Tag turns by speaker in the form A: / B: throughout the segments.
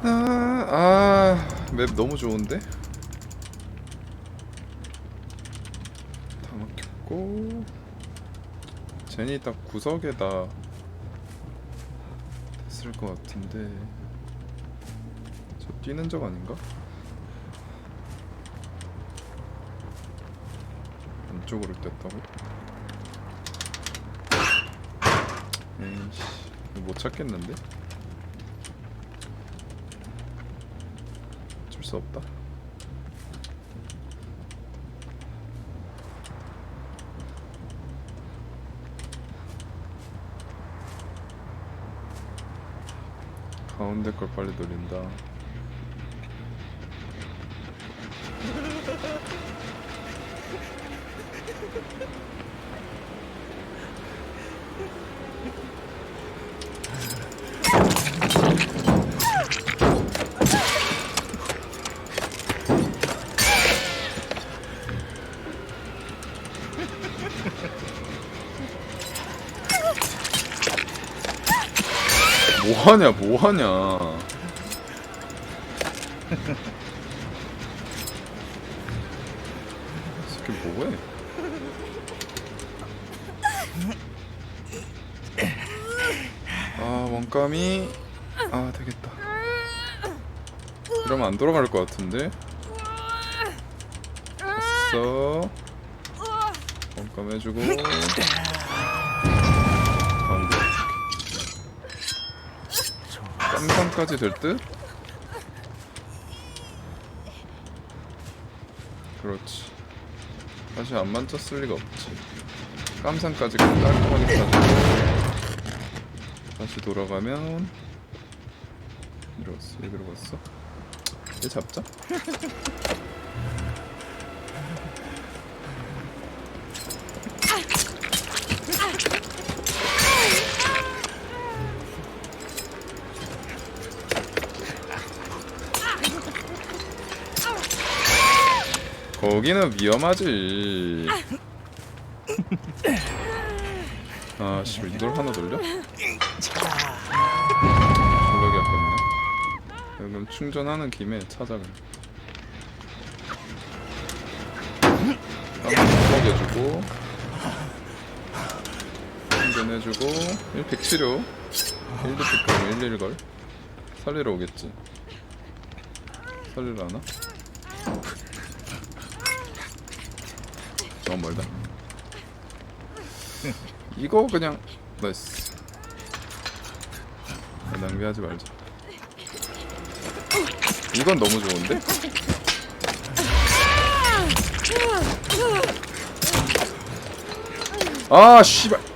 A: 아, 아, 맵 너무 좋은데? 다 막혔고 제니 딱 구석에다 됐을 것 같은데 저 뛰는 적 아닌가? 안쪽으로 뗐다고? 에이씨 못 찾겠는데? 수 없다. 가운데 걸 빨리 돌린다 뭐하냐 뭐하냐. 이 새끼 뭐해? 아 원감이. 아 되겠다. 이러면 안 돌아갈 것 같은데? 됐어. 원감 해주고 깜깜까지 될 듯? 그렇지. 다시 안 만졌을 리가 없지. 깜상까지 깔끔하게 가지고 다시 돌아가면 이러갔어. 여기로 갔어? 얘 잡자 거기는 위험하지. 아 씨발 이걸 하나 돌려? 졸라게 아깝네. 그럼 충전하는 김에 찾아가. 한번 먹여주고 충전해주고 1픽 치료. 1픽 가면 11걸? 살리러 오겠지. 살리러 하나? 너무 멀다. 이거 그냥 나이스. 낭비하지 말자. 이건 너무 좋은데? 아 씨발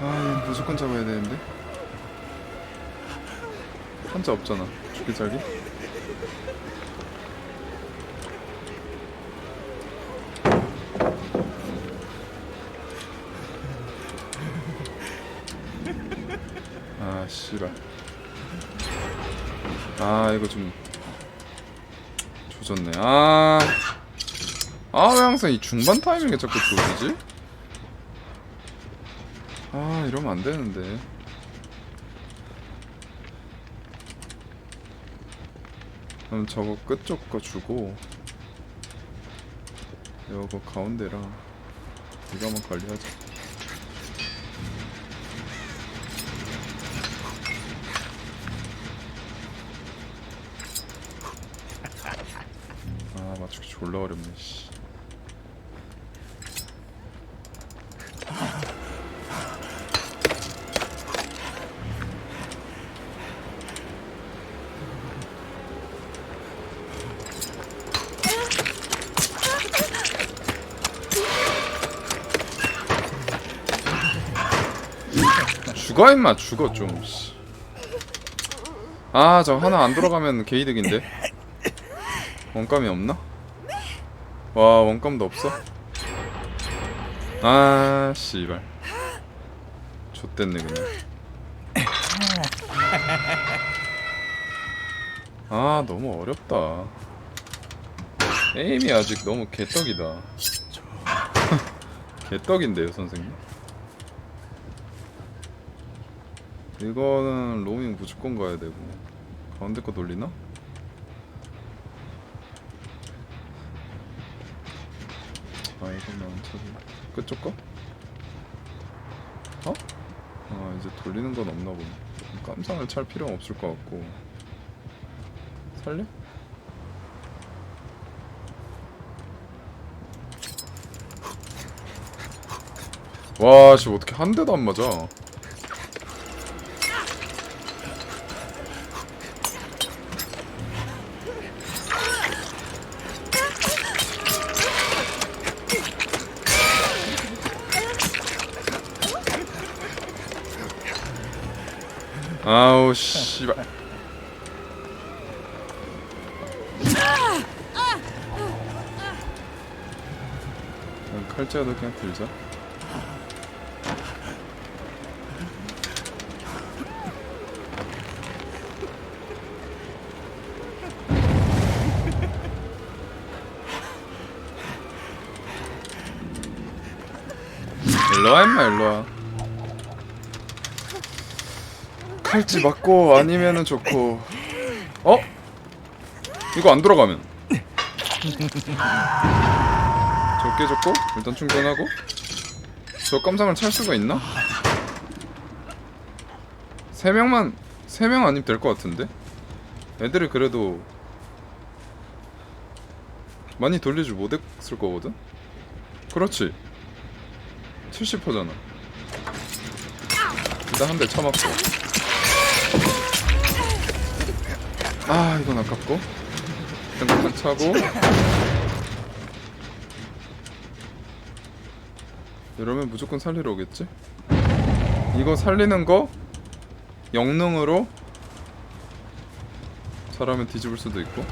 A: 아, 얘 무조건 잡아야 되는데. 한자 없잖아. 죽기 자기. 아, 씨발. 아, 이거 좀 조졌네. 아. 아, 왜 항상 이 중반 타이밍에 자꾸 조지지? 아 이러면 안 되는데 그럼 저거 끝쪽 거 주고 이거 가운데라 이거 한번 관리하자 졸라 어렵네 씨. 죽어 임마 죽어 좀 씨. 아, 저 하나 안 들어가면 개이득인데. 원감이 없나? 와, 원감도 없어? 아, 씨발. 좆됐네 그냥. 아, 너무 어렵다. 에임이 아직 너무 개떡이다. 개떡인데요, 선생님? 이거는 로밍 무조건 가야 되고 가운데 거 돌리나? 아 이거는 저기 끝쪽 거? 어? 아 이제 돌리는 건 없나 보네 깜상을 찰 필요는 없을 것 같고 살려? 와, 씨 어떻게 한 대도 안 맞아? 아우 씨발. 칼자도 그냥 들자. 일로와 임마 일로와 칼집 맞고 아니면은 좋고. 어? 이거 안 돌아가면. 적게 적고 일단 충전하고. 저 깜상을 찰 수가 있나? 세 명만 세 명 아니면 될 것 같은데? 애들이 그래도 많이 돌리지 못했을 거거든? 그렇지. 70%잖아. 일단 한대 쳐맞고 아 이건 아깝고. 일단 차고. 이러면 무조건 살리러 오겠지? 이거 살리는 거 영능으로 잘하면 뒤집을 수도 있고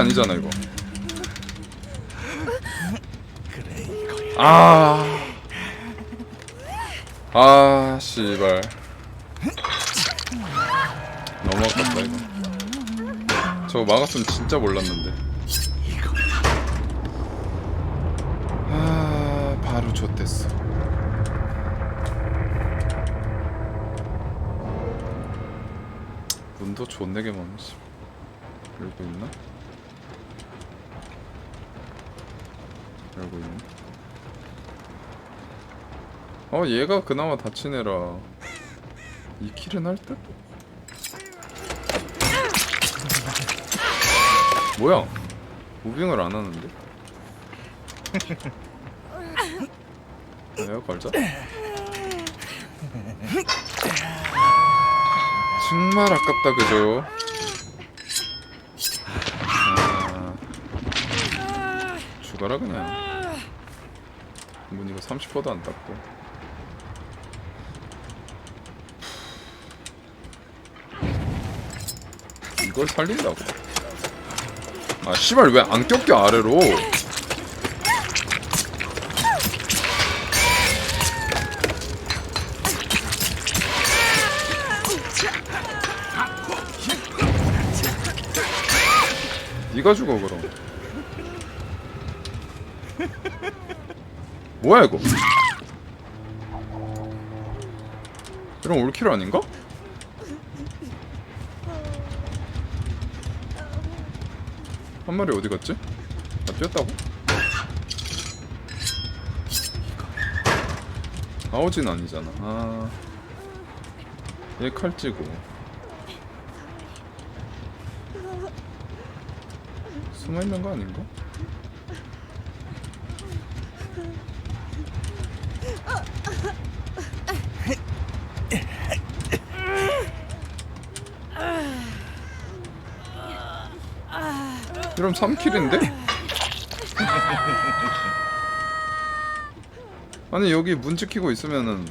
A: 아니잖아 이거 아. 아, 씨발. 너무 아깝다, 이거. 저거 막았으면 진짜 몰랐는데. 아, 바로 좆됐어. 문도 존내게 많네, 씨. 열고 있나? 열고 있네. 어 얘가 그나마 다친 애라 이 킬은 할 듯? 뭐야 무빙을 안 하는데? 내가 걸자 정말 아깝다 그죠? 아, 죽어라 그냥 문 이거 30%도 안 땄고 이걸 살린다고? 아 씨발 왜 안 껴껴 아래로? 네가 죽어 그럼. 뭐야 이거? 이런 올킬 아닌가? 한 마리 어디 갔지? 아 뛰었다고? 아오진 아니잖아. 아, 얘 칼찌고. 숨어 있는 거 아닌가? 이러면 3킬인데? 아니 여기 문 지키고 있으면은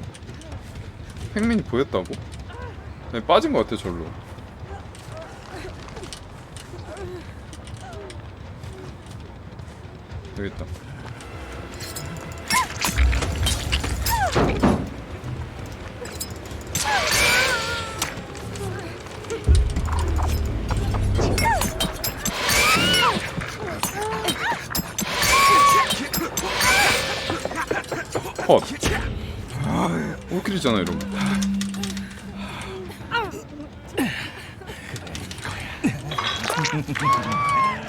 A: 팽민이 보였다고? 네, 빠진 것 같아 절로 여기 있다 컷. 올킬이잖아 이러면.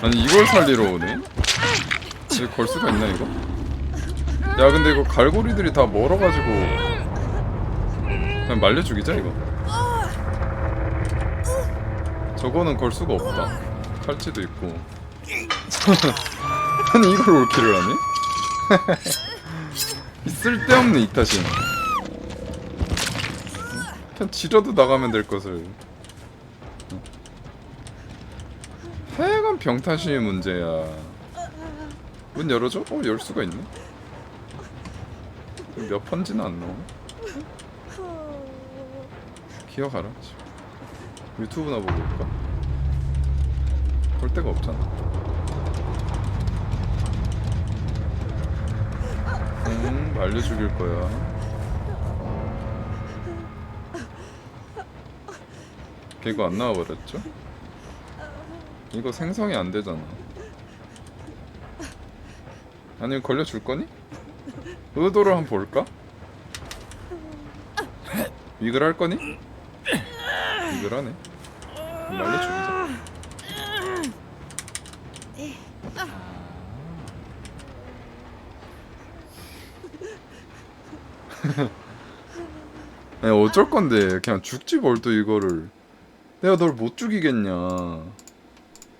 A: 아니 이걸 살리러 오네? 이거 걸 수가 있나 이거? 야 근데 이거 갈고리들이 다 멀어가지고 그냥 말려 죽이자 이거. 저거는 걸 수가 없다. 칼치도 있고. 아니 이걸 올킬을 하네? 이 쓸데없는 이타심. 그냥 지려도 나가면 될 것을. 하여간 병타심이 문제야. 문 열어줘? 어 열 수가 있네. 몇 번지는 안 나오네 기어가라. 유튜브나 보고 올까? 볼 데가 없잖아 응, 말려 죽일 거야. 걔가 안 나와 버렸죠? 이거 생성이 안 되잖아. 아니 걸려 줄 거니? 의도를 한번 볼까? 위글 할 거니? 위글 하네. 말려 죽이자. 아니 어쩔 건데. 그냥 죽지 뭘 또 이거를. 내가 널 못 죽이겠냐.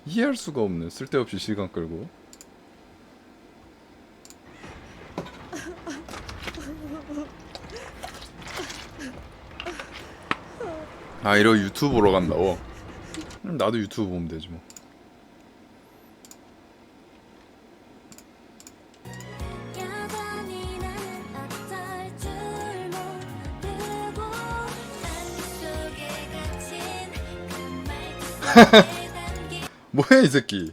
A: 이해할 수가 없네. 쓸데없이 시간 끌고. 아 이러 유튜브 보러 간다고? 나도 유튜브 보면 되지 뭐 뭐야 이 새끼